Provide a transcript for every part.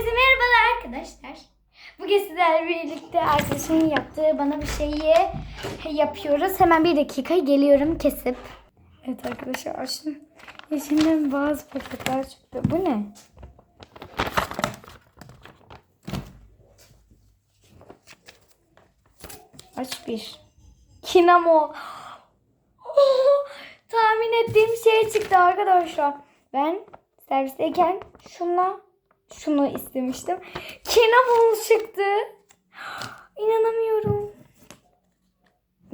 Herkese merhabalar arkadaşlar. Bugün sizlerle birlikte arkadaşımın yaptığı bana bir şeyi yapıyoruz. Hemen bir dakika geliyorum kesip. Evet arkadaşlar açtım. İçinden bazı paketler çıktı. Bu ne? Aç bir. Kinamo. Oh, tahmin ettiğim şey çıktı arkadaşlar. Ben servisteyken şuna şunu istemiştim. Kinamo çıktı. İnanamıyorum.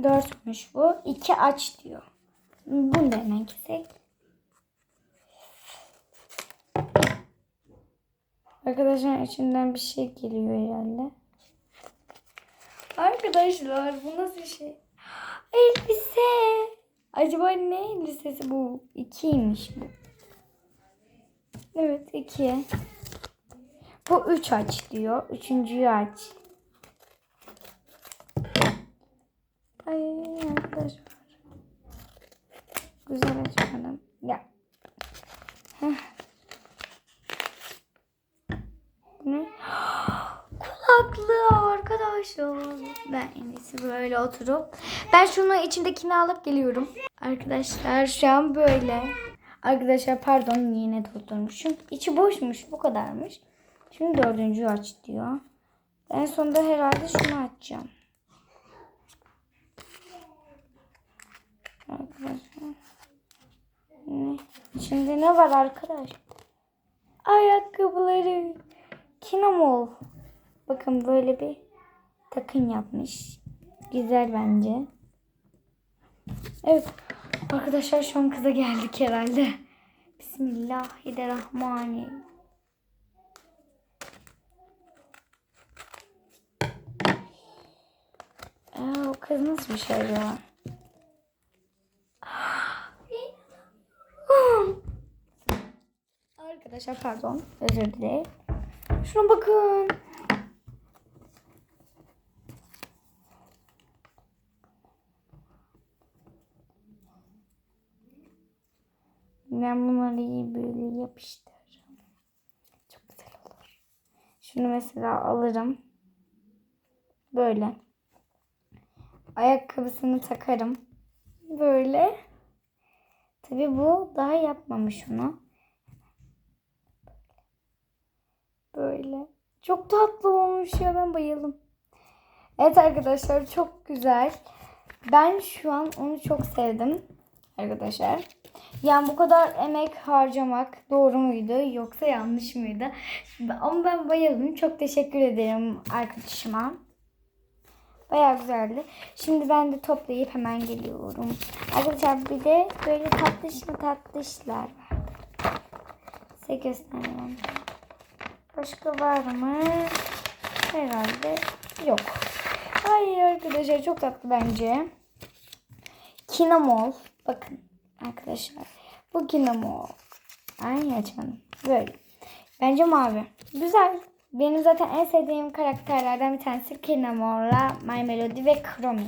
Dörtmüş bu. İki aç diyor. Bunu da hemen kesek. Arkadaşlar içinden bir şey geliyor herhalde. Arkadaşlar bu nasıl şey? Elbise. Acaba ne elbisesi bu? İkiymiş bu. Evet iki. Bu üç aç diyor. Üçüncüyü aç. Ay arkadaşlar. Güzel açmadım. Ya. Heh. Ne? Kulaklığı arkadaşlar. Ben en iyisi böyle oturup. Ben şunu içindekini alıp geliyorum. Arkadaşlar şu an böyle. Arkadaşlar pardon yine doldurmuşum. İçi boşmuş bu kadarmış. Şimdi dördüncüyü aç diyor. En sonunda herhalde şunu açacağım. Arkadaşlar. Şimdi ne var arkadaş? Ayakkabıları. Kinamol. Bakın böyle bir takım yapmış. Güzel bence. Evet. Arkadaşlar şu an kıza geldik herhalde. Bismillahirrahmanirrahim. Aa, o kız nasıl bir şey acaba? Arkadaşlar pardon. Özür dilerim. Şuna bakın. Ben bunları iyi böyle yapıştırırım. Çok güzel olur. Şunu mesela alırım. Böyle. Ayakkabısını takarım. Böyle. Tabi bu daha yapmamış onu. Böyle. Çok tatlı olmuş ya ben bayıldım. Evet arkadaşlar çok güzel. Ben şu an onu çok sevdim arkadaşlar. Yani bu kadar emek harcamak doğru muydu yoksa yanlış mıydı? Ama ben bayıldım. Çok teşekkür ederim arkadaşıma. Bayağı güzeldi. Şimdi ben de toplayıp hemen geliyorum. Arkadaşlar bir de böyle tatlış mı tatlışlar var. Size göstereyim. Başka var mı? Herhalde yok. Hayır arkadaşlar çok tatlı bence. Kinamol. Bakın arkadaşlar. Bu kinamol. Ay açmadım. Böyle. Bence mavi. Güzel. Benim zaten en sevdiğim karakterlerden bir tanesi Kinamor'la My Melody ve Chromie.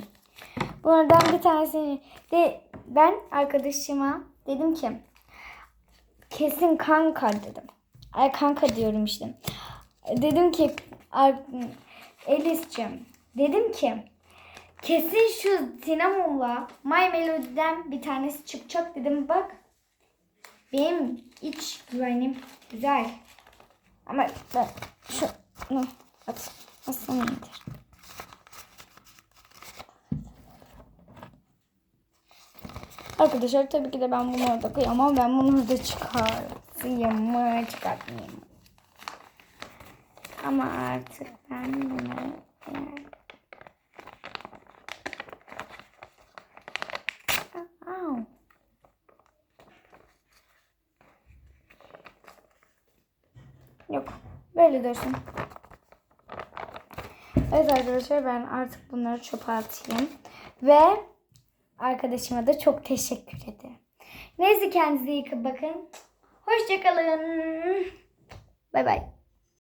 Bunlardan bir tanesini de ben arkadaşıma dedim ki kesin kanka dedim. Ay kanka diyorum işte. Dedim ki Elis'cim dedim ki kesin şu Cinnamon'la My Melody'den bir tanesi çıkacak dedim bak. Benim iç güvenim güzel. Ama ben şu ne at nasıl iyidir. Arkadaşlar tabii ki de ben bunu orada kıyamam. Ben bunu orada çıkartayım mı çıkartmayayım mı? Ama artık ben bunu yani... Yok. Böyle dursun. Evet arkadaşlar ben artık bunları çöpe atayım. Ve arkadaşıma da çok teşekkür ederim. Neyse kendinize iyi bakın. Hoşçakalın. Bay bay.